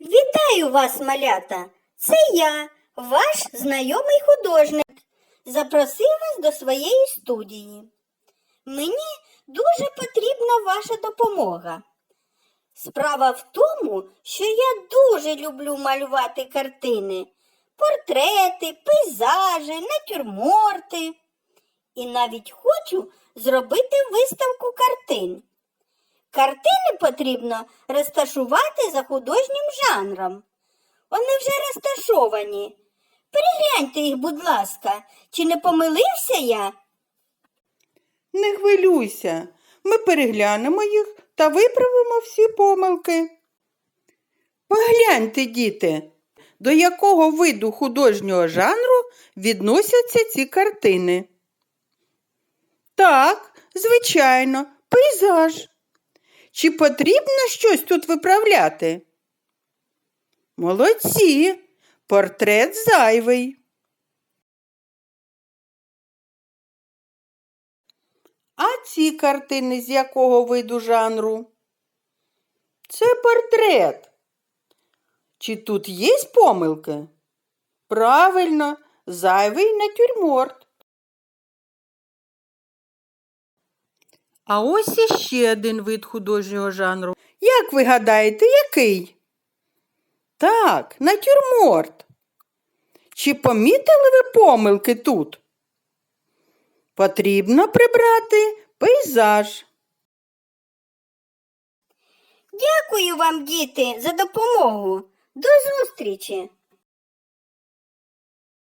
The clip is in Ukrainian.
Вітаю вас, малята! Це я, ваш знайомий художник. Запросив вас до своєї студії. Мені дуже потрібна ваша допомога. Справа в тому, що я дуже люблю малювати картини, портрети, пейзажі, натюрморти. І навіть хочу зробити виставку картин. Картини потрібно розташувати за художнім жанром. Вони вже розташовані. Перегляньте їх, будь ласка, чи не помилився я? Не хвилюйся, ми переглянемо їх та виправимо всі помилки. Погляньте, діти, до якого виду художнього жанру відносяться ці картини. Так, звичайно, пейзаж. Чи потрібно щось тут виправляти? Молодці, портрет зайвий. А ці картини з якого виду жанру? Це портрет. Чи тут є помилки? Правильно, зайвий натюрморт. А ось іще один вид художнього жанру. Як ви гадаєте, який? Так, натюрморт. Чи помітили ви помилки тут? Потрібно прибрати пейзаж. Дякую вам, діти, за допомогу. До зустрічі!